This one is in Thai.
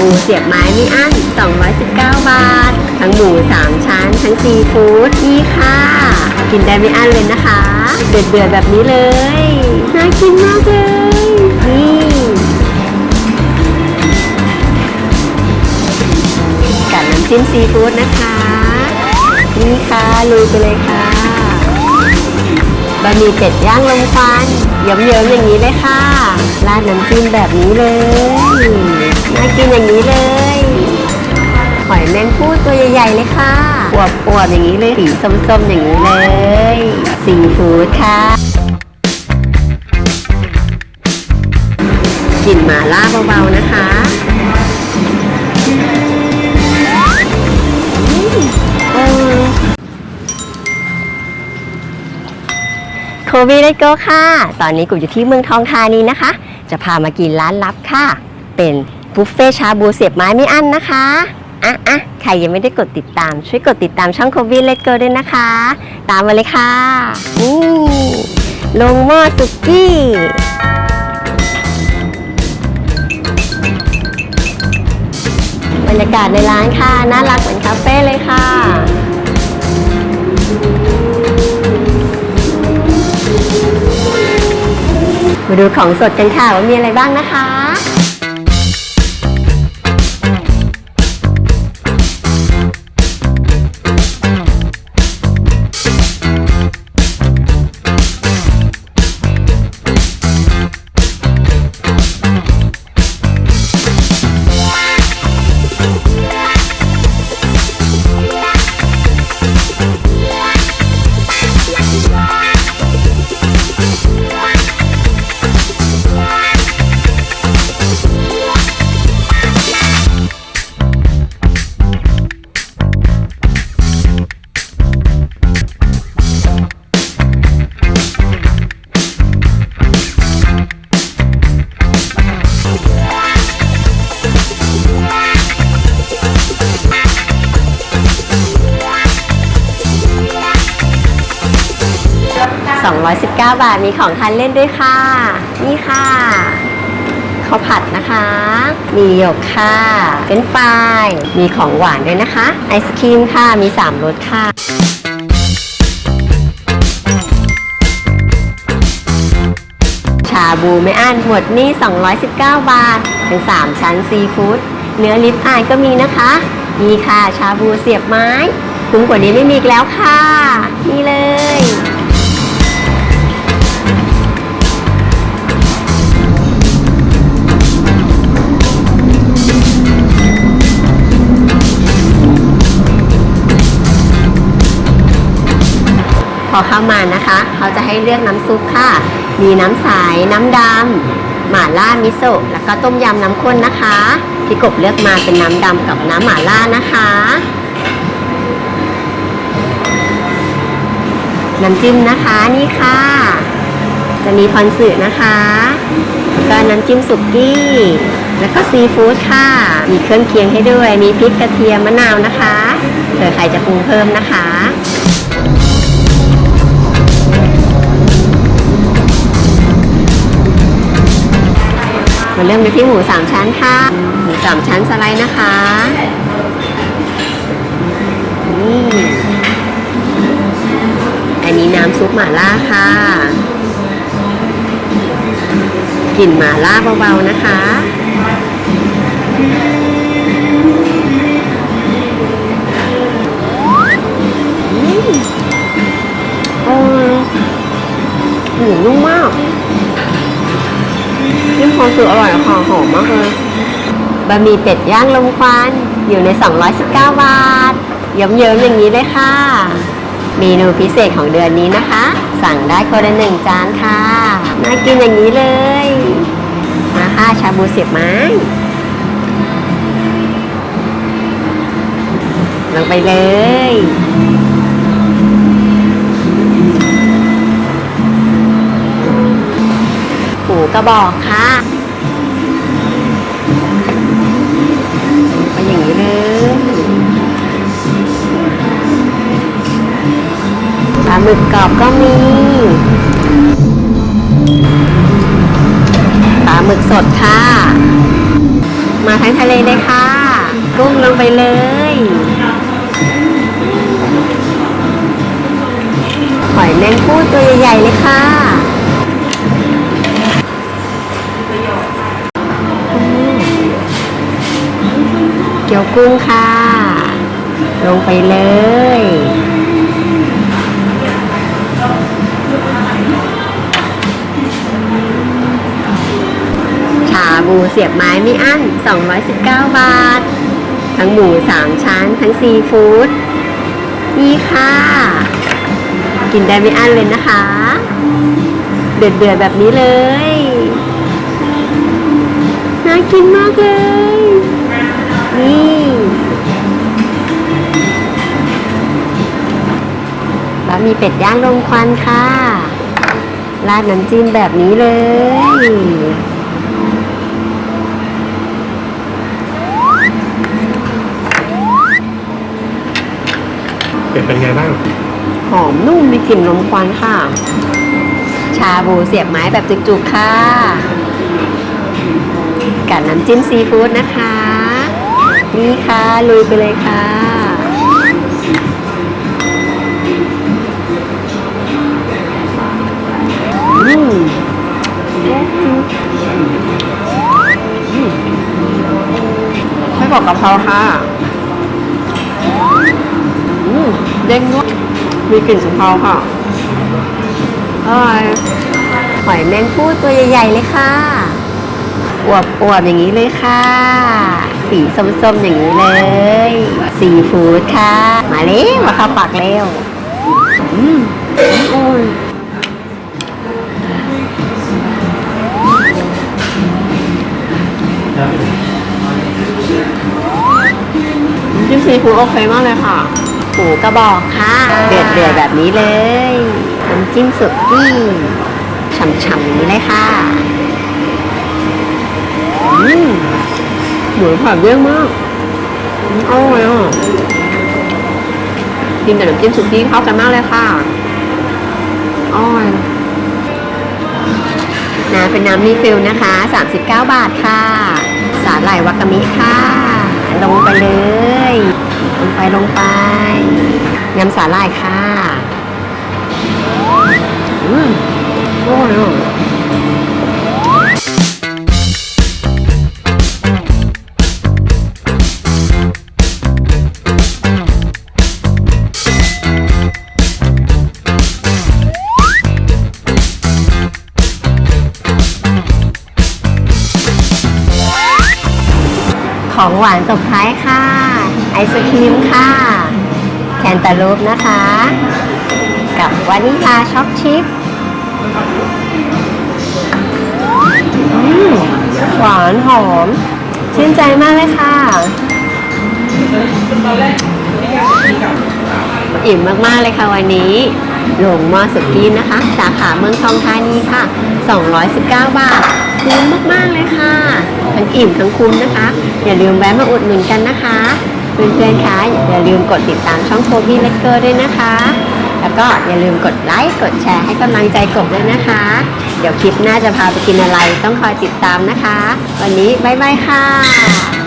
บูเสียบไม้ไม่อั้น 219 บาท ทั้งหมู 3 ชั้น ทั้งซีฟู้ดนี่ค่ะ กินได้ไม่อั้นเลยนะคะ เดือดเดือดแบบนี้เลย น่ากินมากเลย นี่กับน้ำจิ้มซีฟู้ดนะคะ นี่ค่ะลุยไปเลยค่ะบะหมี่เป็ดย่างลมควันเยิ้มๆอย่างนี้เลยค่ะ ราดน้ำจิ้มแบบนี้เลย น่ากินอย่างนี้เลย หอยแมงผู้ตัวใหญ่ๆเลยค่ะอวบๆอย่างนี้เลย สีส้มๆอย่างนี้เลยซีฟู้ดค่ะกลิ่นหมาล่าเบาๆนะคะโควิดเลโกค่ะ ตอนนี้กูอยู่ที่เมืองทองธานีนะคะ จะพามากินร้านลับค่ะ เป็น บุฟเฟ่ชาบูเสียบไม้ไม่อั้นนะคะอะอะใครยังไม่ได้กดติดตาม ช่วยกดติดตามช่องโควิดเลโกด้วยนะคะ ตามมาเลยค่ะนี่ลงหม้อสุกี้บรรยากาศในร้านค่ะ น่ารักเหมือนคาเฟ่เลยค่ะมาดูของสดกันค่ะว่ามีอะไรบ้างนะคะ 219 บาท มีของทานเล่นด้วยค่ะ นี่ค่ะข้าวผัดนะคะ มีหยกค่ะเป็นฟราย มีของหวานด้วยนะคะ ไอศครีมค่ะ มี 3รสค่ะชาบูไม่อั้นหมดนี่ 219 บาท เป็น 3 ชั้นซีฟู้ด เนื้อลิปอายก็มีนะคะ มีค่ะ ชาบูเสียบไม้ คุ้มกว่านี้ไม่มีอีกแล้วค่ะ นี่เลย เข้ามานะคะ เขาจะให้เลือกน้ำซุปค่ะ มีน้ำใสน้ำดำหม่าล่ามิโซะแล้วก็ต้มยำน้ำข้นนะคะพี่กบเลือกมาเป็นน้ำดำกับน้ำหม่าล่านะคะน้ำจิ้มนะคะนี่ค่ะ จะมีพอนสึนะคะแล้วก็น้ำจิ้มสุกี้ แล้วก็ซีฟู้ดค่ะ มีเครื่องเคียงให้ด้วย มีพริกกระเทียมมะนาวนะคะเผื่อใครจะปรุงเพิ่มนะคะ มาเริ่มกันที่หมูสามชั้นค่ะ หมูสามชั้นสไลด์นะคะนี่อันนี้น้ำซุปหม่าล่าค่ะ กลิ่นหม่าล่าเบาๆนะคะอืมหมูนุ่มมาก ยิ่งพอสืออร่อยค่ะหอมมากเลยบะหมี่เป็ดย่างลมควันอยู่ใน 219 บาท เยิ้มๆอย่างนี้เลยค่ะ เมนูพิเศษของเดือนนี้นะคะ สั่งได้คนละหนึ่งจานค่ะน่ากินอย่างนี้เลยมาค่ะชาบูเสียบไม้ลงไปเลย กระบอกค่ะไปอย่างนี้เลยปลาหมึกกรอบก็มีปลาหมึกสดค่ะ มาทั้งทะเลเลยค่ะกุ้งลงไปเลยหอยแมงคู่ตัวใหญ่ๆเลยค่ะ กุ้งค่ะ ลงไปเลย ชาบูเสียบไม้ไม่อั้น 219 บาท ทั้งหมูสามชั้น ทั้งซีฟู้ด นี่ค่ะ กินได้ไม่อั้นเลยนะคะ เดือดเดือดๆแบบนี้เลย น่ากินมากเลย นี่ แล้วมีเป็ดย่างลมควันค่ะ ราดน้ำจิ้มแบบนี้เลย เป็ดเป็นไงบ้าง หอมนุ่มมีกลิ่นลมควันค่ะ ชาบูเสียบไม้แบบจุกๆค่ะ กับน้ำจิ้มซีฟู้ดนะคะ นี่ค่ะ ลุยไปเลยค่ะ ไม่บอกกะเพราค่ะอืมเด้งนุ่มมีกลิ่นสมเพาค่ะอร่อยหอยแมงผู้ตัวใหญ่ๆเลยค่ะ อวบอวบๆอย่างนี้เลยค่ะ สีส้มๆอย่างนี้เลย สีฟูดค่ะ มาเร็วมาเข้าปากเร็วอืมอุ่น ซีฟู้ดโอเคมากเลยค่ะ หูกระบอกค่ะ เดือดเดือดๆแบบนี้เลย น้ำจิ้มสุกี้ฉ่ำๆอย่างนี้เลยค่ะอืมหมูผัดเยอะมากอืมอร่อยอะกินกับน้ำจิ้มสุกี้เข้ากันมากเลยค่ะอร่อยน้ำเป็นน้ำมีฟิลนะคะ 39 บาทค่ะ สาหร่ายวากามิค่ะ ลงไปเลย ลงไปลงไปยำสาหร่ายค่ะ อืมอร่อย ของหวานตบท้ายค่ะ ไอศครีมค่ะแคนตาลูปนะคะ กับวานิลาช็อกชิพหวานหอม ชื่นใจมากเลยค่ะ อิ่มมากๆเลยค่ะวันนี้ หลงมอสุกี้นะคะ สาขาเมืองทองธานีค่ะ 219 บาท คุ้มมาก ๆ เลยค่ะ ทั้งอิ่มทั้งคุ้มนะคะ อย่าลืมแวะมาอุดหนุนกันนะคะ เพื่อนๆคะอย่าลืมกดติดตามช่องโคบี้เลกเกอร์ด้วยนะคะ แล้วก็อย่าลืมกดไลค์ กดแชร์ให้กำลังใจกบด้วยนะคะ เดี๋ยวคลิปหน้าจะพาไปกินอะไรต้องคอยติดตามนะคะ วันนี้บ๊ายบายค่ะ